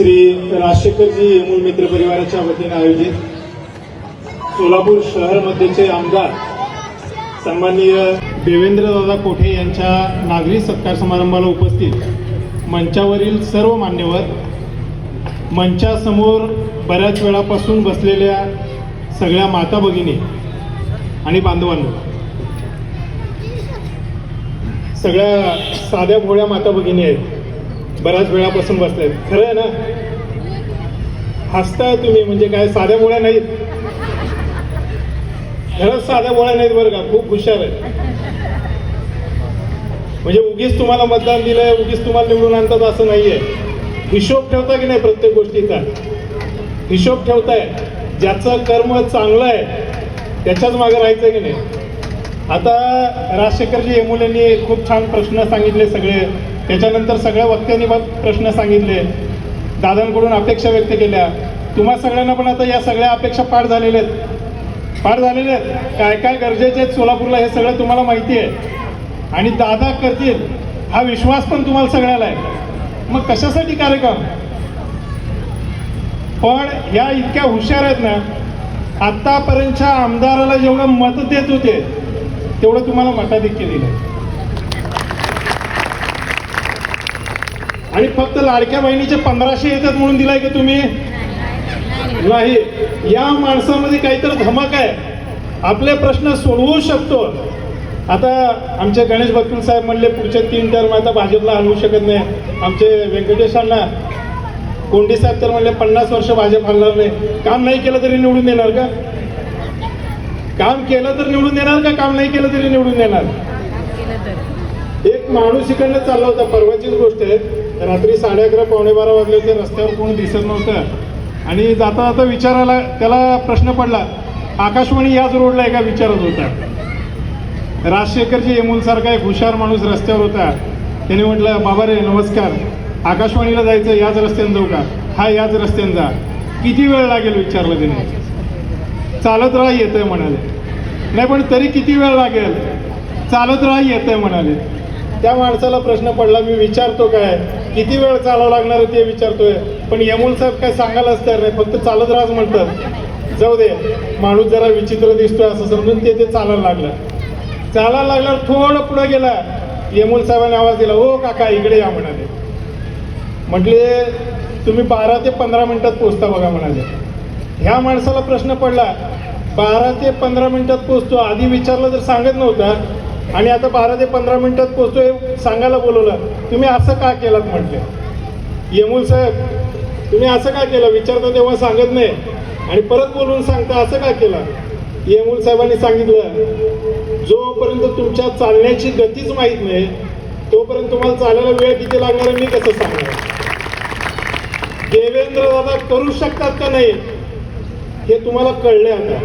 श्री राजशेखरजी येमूल मित्र परिवाराच्या वतीने आयोजित सोलापूर शहर मध्येचे आमदार सन्माननीय देवेंद्रदादा कोठे यांच्या नागरी सत्कार समारंभाला उपस्थित मंचावरील सर्व मान्यवर मंचासमोर बऱ्याच वेळापासून बसलेल्या सगळ्या माता भगिनी आणि बांधवांना सगळ्या साध्या भोळ्या माता भगिनी आहेत. बऱ्याच वेळापासून बसले खरं आहे ना? हसताय तुम्ही म्हणजे काय साध्या मुळ्या नाहीत. खरंच साध्या मुळ्या नाहीत बरं का? खूप हुशार आहेत. म्हणजे उगीच तुम्हाला मतदान दिलंय उगीच तुम्हाला निवडून आणतात असं नाहीये. हिशोब ठेवता की नाही प्रत्येक गोष्टीचा? हिशोब ठेवताय. ज्याचं कर्म चांगलं आहे त्याच्याच मागे राहायचं की नाही? आता राजशेखरजी येमुलेंनी खूप छान प्रश्न सांगितले सगळे. त्याच्यानंतर सगळ्या वक्त्यांनी प्रश्न सांगितले. दादांकडून अपेक्षा व्यक्त केल्या. तुम्हा सगळ्यांना पण आता या सगळ्या अपेक्षा पार झालेल्या आहेत. पार झालेल्या आहेत. काय काय गरजेचे आहेत सोलापूरला हे सगळं तुम्हाला माहिती आहे. आणि दादा करतील हा विश्वास पण तुम्हाला सगळ्याला आहे. मग कशासाठी कार्यक्रम? पण या इतक्या हुशार आहेत ना आतापर्यंतच्या आमदाराला जेवढं मत देत होते तेवढं तुम्हाला मताधिक्य दिलं आणि फक्त लाडक्या बहिणीचे पंधराशे येतात म्हणून दिलाय का तुम्ही? नाही. या माणसामध्ये काहीतरी धमक आहे. आपले प्रश्न सोडवू शकतो. आता आमचे गणेश बत्तूल साहेब म्हणले पुढचे तीन टर्म आता भाजपला हलवू शकत नाही. आमचे व्यंकटेशांना कोंडी साहेब तर म्हणले पन्नास वर्ष भाजप हलणार नाही. काम नाही केलं तरी निवडून देणार का? काम केलं तर निवडून देणार का काम नाही केलं तरी निवडून देणार? एक माणूस इकडनं चालला होता परवाचीच गोष्ट आहे. रात्री साडे अकरा पावणे बारा वाजले होते रस्त्यावर कोण दिसत नव्हतं. आणि जाता जाता विचारायला त्याला प्रश्न पडला आकाशवाणी याच रोडला एका विचारत होता. राजशेखरजी येमूलसारखा एक हुशार माणूस रस्त्यावर होता. त्याने म्हटलं बाबा रे नमस्कार. आकाशवाणीला जायचं याच रस्त्याने जाऊ का? हा याच रस्त्याने जा. किती वेळ लागेल? विचारलं त्याने. चालत राहा येतंय म्हणाले. नाही पण तरी किती वेळ लागेल? चालत राहा येतंय म्हणाले. त्या माणसाला प्रश्न पडला मी विचारतो काय? किती वेळ चालावं लागणार ते विचारतोय. पण यमुल साहेब काय सांगायलाच तयार नाही फक्त चालत राहाच म्हणतात. जाऊ दे माणूस जरा विचित्र दिसतोय असं समजून ते ते चालायला लागलं. चालायला लागल्यावर थोडं पुढे गेला. यमुल साहेबांनी आवाज दिला हो काका इकडे या म्हणाले. म्हटले तुम्ही बारा ते पंधरा मिनिटात पोचता बघा म्हणाले. ह्या माणसाला प्रश्न पडला बारा ते पंधरा मिनिटात पोचतो आधी विचारलं तर सांगत नव्हता आणि आता बारा ते पंधरा मिनिटात पोचतोय सांगायला बोलवलं. तुम्ही असं का केलं म्हटले? येमूल साहेब तुम्ही असं का केलं? विचारता तेव्हा सांगत नाही. आणि परत बोलून सांगता असं का केलं? येमूल साहेबांनी सांगितलं जोपर्यंत तुमच्या चालण्याची गतीच माहीत नाही तोपर्यंत तुम्हाला चालायला वेळ किती लागणार आहे मी कसं सांगणार? देवेंद्र दादा करू शकतात का नाही हे तुम्हाला कळलंय आता.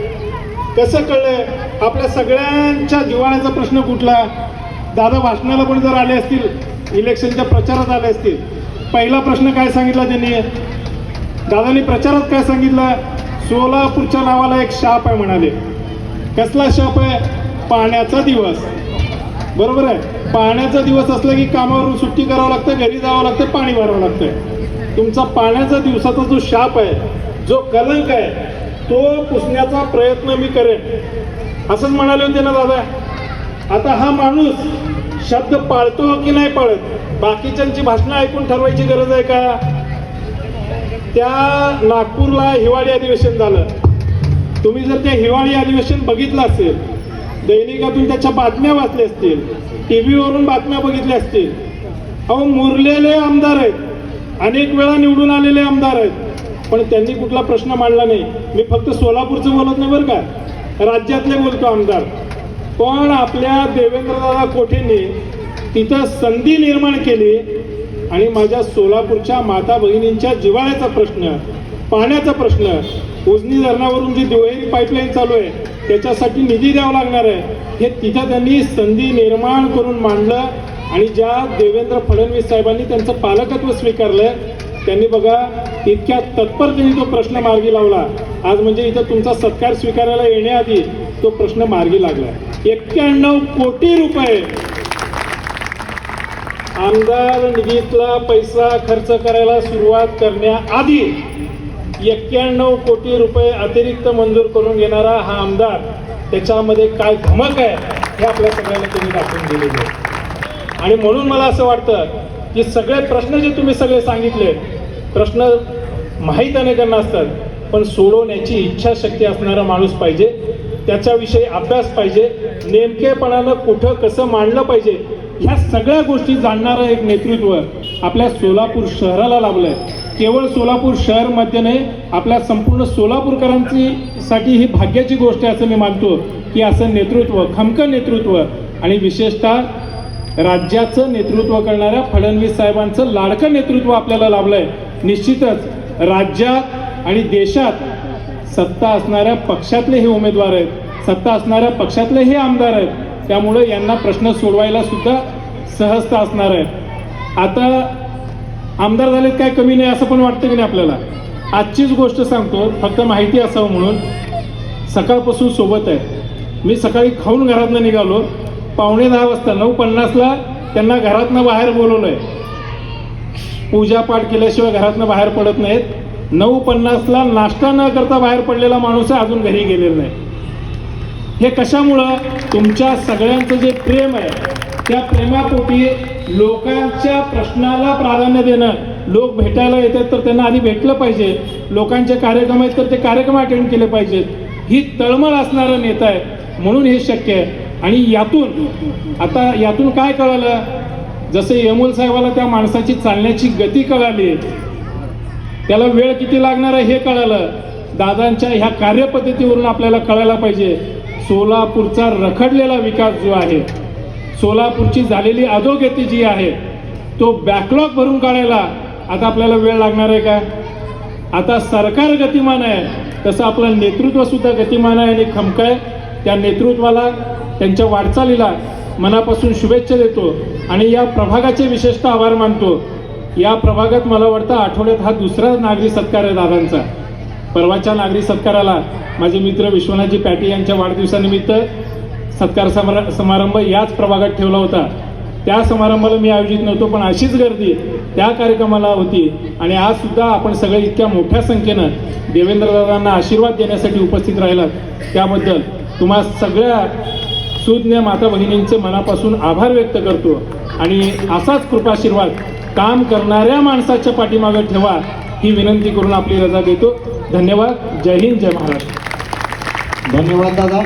कसं कळलंय? आपल्या सगळ्यांच्या जिवाळ्याचा प्रश्न कुठला? दादा भाषणाला पण जर आले असतील इलेक्शनच्या प्रचारात आले असतील पहिला प्रश्न काय सांगितला त्यांनी? दादानी प्रचारात काय सांगितलं? सोलापूरच्या नावाला एक शाप आहे म्हणाले. कसला शाप आहे? पाण्याचा दिवस. बरोबर आहे? पाण्याचा दिवस असला की कामावरून सुट्टी करावं लागतं घरी जावं लागतं पाणी भरावं लागतं. तुमचा पाण्याचा दिवसाचा जो शाप आहे जो कलंक आहे तो पुसण्याचा प्रयत्न मी करेन. असंच म्हणाले होते ना दादा. आता हा माणूस शब्द पाळतो की नाही पाळत? बाकीच्यांची भाषणं ऐकून ठरवायची गरज आहे का? त्या नागपूरला हिवाळी अधिवेशन झालं. तुम्ही जर त्या हिवाळी अधिवेशन बघितलं असेल दैनिकातून त्याच्या बातम्या वाचल्या असतील टी व्हीवरून बातम्या बघितल्या असतील. अहो मुरलेले आमदार आहेत. अनेक वेळा निवडून आलेले आमदार आहेत. पण त्यांनी कुठला प्रश्न मांडला नाही. मी फक्त सोलापूरचं बोलत नाही बरं का. राज्यातले बोलतो आमदार. पण आपल्या देवेंद्रदादा कोठेने तिथं संधी निर्माण केली आणि माझ्या सोलापूरच्या माता भगिनींच्या जिवाळ्याचा प्रश्न पाण्याचा प्रश्न उजनी धरणावरून जी दुहेरी पाईपलाईन चालू आहे त्याच्यासाठी निधी द्यावा लागणार आहे हे तिथं त्यांनी संधी निर्माण करून मांडलं आणि ज्या देवेंद्र फडणवीस साहेबांनी त्यांचं पालकत्व स्वीकारलं त्यांनी बघा इतक्या तत्परतेने तो प्रश्न मार्गी लावला. आज म्हणजे इथं तुमचा सत्कार स्वीकारायला येण्याआधी तो प्रश्न मार्गी लागला. एक्क्याण्णव कोटी रुपये. आमदार निधीतला पैसा खर्च करायला सुरुवात करण्याआधी एक्क्याण्णव कोटी रुपये अतिरिक्त मंजूर करून घेणारा हा आमदार त्याच्यामध्ये काय धमक आहे हे आपल्या सगळ्यांना तुम्ही दाखवून दिलेलं आहे. आणि म्हणून मला असं वाटतं की सगळे प्रश्न जे तुम्ही सगळे सांगितले प्रश्न माहीत अनेकांना असतात पण सोडवण्याची इच्छाशक्ती असणारा माणूस पाहिजे. त्याच्याविषयी अभ्यास पाहिजे. नेमकेपणानं कुठं कसं मांडलं पाहिजे ह्या सगळ्या गोष्टी जाणणारं एक नेतृत्व आपल्या सोलापूर शहराला लाभलं आहे केवळ सोलापूर शहरमध्ये नाही आपल्या संपूर्ण सोलापूरकरांची साठी ही भाग्याची गोष्ट आहे असं मी मानतो की असं नेतृत्व खमकं नेतृत्व आणि विशेषतः राज्याचं नेतृत्व करणाऱ्या फडणवीस साहेबांचं लाडकं नेतृत्व आपल्याला लाभलं आहे निश्चितच राज्यात आणि देशात सत्ता असणाऱ्या पक्षातले हे उमेदवार आहेत सत्ता असणाऱ्या पक्षातले हे आमदार आहेत त्यामुळे यांना प्रश्न सोडवायला सुद्धा सहजता असणार आहे. आता आमदार झालेत काय कमी नाही असं पण वाटतं की नाही आपल्याला? आजचीच गोष्ट सांगतो फक्त माहिती असावं म्हणून. सकाळपासून सोबत आहे. मी सकाळी खाऊन घरातनं निघालो. पावणे दहा वाजता नऊ पन्नासला त्यांना घरातनं बाहेर बोलवलं आहे पूजापाठ केल्याशिवाय घरातनं बाहेर पडत नाहीत. नऊ पन्नासला नाश्ता न करता बाहेर पडलेला माणूस आहे अजून घरी गेलेला नाही. हे कशामुळं? तुमच्या सगळ्यांचं जे प्रेम आहे त्या प्रेमापोटी लोकांच्या प्रश्नाला प्राधान्य देणं. लोक भेटायला येतात तर त्यांना आधी भेटलं पाहिजे. लोकांचे कार्यक्रम आहेत तर ते कार्यक्रम अटेंड केले पाहिजेत. ही तळमळ असणारा नेता आहे म्हणून हे शक्य आहे. आणि यातून आता यातून काय कळालं? जसं यमूल साहेबाला त्या माणसाची चालण्याची गती कळाली त्याला वेळ किती लागणार आहे हे कळालं. दादांच्या ह्या कार्यपद्धतीवरून आपल्याला कळायला पाहिजे. सोलापूरचा रखडलेला विकास जो आहे सोलापूरची झालेली अधोगती जी आहे तो बॅकलॉग भरून काढायला आता आपल्याला वेळ लागणार आहे का? आता सरकार गतिमान आहे तसं आपलं नेतृत्वसुद्धा गतिमान आहे आणि खमकाय आहे. त्या नेतृत्वाला त्यांच्या वाटचालीला मनापासून शुभेच्छा देतो आणि या प्रभागाचे विशेषतः आभार मानतो. या प्रभागात मला वाटतं आठवड्यात हा दुसरा नागरी सत्कार आहे दादांचा. परवाच्या नागरी सत्काराला माझे मित्र विश्वनाथजी पॅटी यांच्या वाढदिवसानिमित्त सत्कार समार समारंभ याच प्रभागात ठेवला होता. त्या समारंभाला मी आयोजित नव्हतो पण अशीच गर्दी त्या कार्यक्रमाला होती आणि आज सुद्धा आपण सगळे इतक्या मोठ्या संख्येनं देवेंद्रदादांना आशीर्वाद देण्यासाठी उपस्थित राहिलात. त्याबद्दल तुम्हा सगळ्या सुज्ञ माता भगिनींचे मनापासून आभार व्यक्त करतो. आणि असाच कृपाशीर्वाद काम करणाऱ्या माणसाच्या पाठीमागे ठेवा ही विनंती करून आपली रजा देतो धन्यवाद. जय हिंद जय महाराष्ट्र. धन्यवाद दादा.